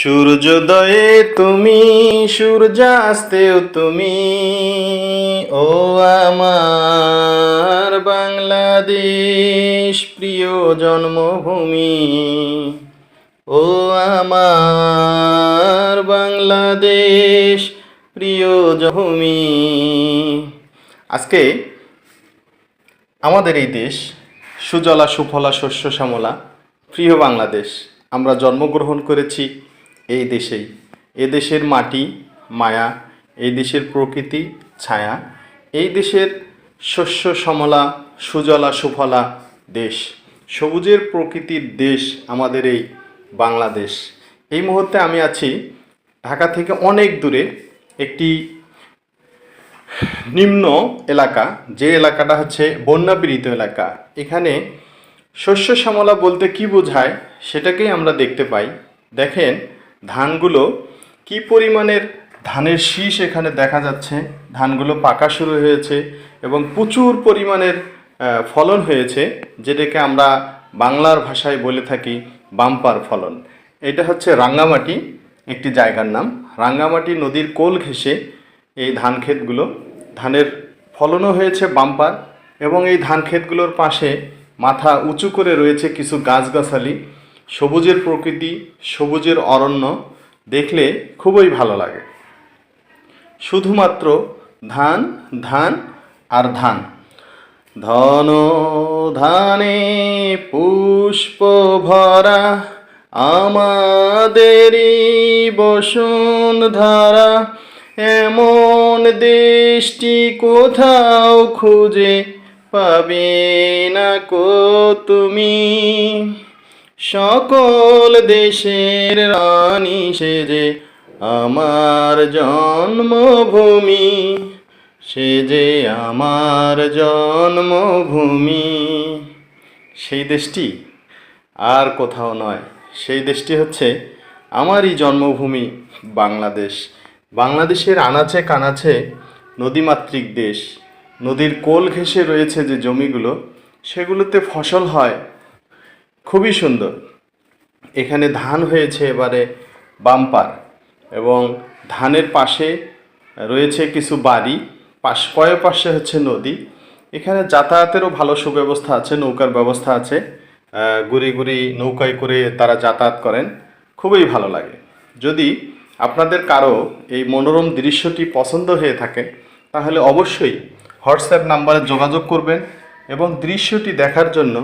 সূর্যোদয়ে তুমি, সূর্যাস্তেও তুমি। ও আমার বাংলাদেশ, প্রিয় জন্মভূমি। ও আমার বাংলাদেশ, প্রিয় জন্মভূমি। আজকে আমাদের এই দেশ সুজলা সুফলা শস্য শ্যামলা, প্রিয় বাংলাদেশ, আমরা জন্মগ্রহণ করেছি এই দেশেই। এ দেশের মাটি মায়া, এই দেশের প্রকৃতি ছায়া, এই দেশের শস্য সমলা, সুজলা সুফলা দেশ। সবুজের প্রকৃতির দেশ আমাদের এই বাংলাদেশ। এই মুহূর্তে আমি আছি ঢাকা থেকে অনেক দূরে একটি নিম্ন এলাকা, যে এলাকাটা হচ্ছে বন্যাপীড়িত এলাকা। এখানে শস্য শ্যামলা বলতে কি বোঝায় সেটাকেই আমরা দেখতে পাই। দেখেন ধানগুলো কি পরিমাণের ধানের শীষ এখানে দেখা যাচ্ছে? ধানগুলো পাকা শুরু হয়েছে এবং প্রচুর পরিমাণের ফলন হয়েছে, যেটাকে আমরা বাংলার ভাষায় বলে থাকি বাম্পার ফলন। এটা হচ্ছে রাঙ্গামাটি একটি জায়গার নাম। রাঙ্গামাটি নদীর কোল ঘেঁষে এই ধান ক্ষেতগুলো, ধানের ফলনও হয়েছে বাম্পার এবং এই ধান ক্ষেতগুলোর পাশে মাথা উঁচু করে রয়েছে কিছু গাছগাছালি। সবুজের প্রকৃতি, সবুজের অরণ্য দেখলে খুবই ভালো লাগে। শুধুমাত্র ধান ধান আর ধান। ধন ধানে পুষ্প ভরা আমাদেরই বসন ধারা। এমন দেশটি কোথাও খুঁজে পাবে না কো তুমি? সকল দেশের রানী সেজে আমার জন্মভূমি, সে যে আমার জন্মভূমি। সেই দেশটি আর কোথাও নয়, সেই দেশটি হচ্ছে আমারই জন্মভূমি, বাংলাদেশ। বাংলাদেশের আনাচে কানাচে নদীমাতৃক দেশ। নদীর কোল ঘেঁষে রয়েছে যে জমিগুলো, সেগুলোতে ফসল হয় খুবই সুন্দর। এখানে ধান হয়েছে এবারে বাম্পার এবং ধানের পাশে রয়েছে কিছু বাড়ি, পাশ কয়েক পাশে হচ্ছে নদী। এখানে যাতায়াতেরও ভালো সুব্যবস্থা আছে, নৌকার ব্যবস্থা আছে। গুড়ি গুড়ি নৌকায় করে তারা যাতায়াত করেন, খুবই ভালো লাগে। যদি আপনাদের কারও এই মনোরম দৃশ্যটি পছন্দ হয়ে থাকে, তাহলে অবশ্যই হোয়াটসঅ্যাপ নাম্বারে যোগাযোগ করবেন এবং দৃশ্যটি দেখার জন্য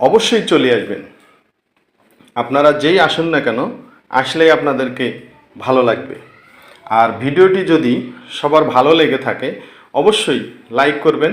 অবশ্যই চলে আসবেন। আপনারা যেই আসুন না কেন, আসলেই আপনাদেরকে ভালো লাগবে। আর ভিডিওটি যদি সবার ভালো লেগে থাকে, অবশ্যই লাইক করবেন।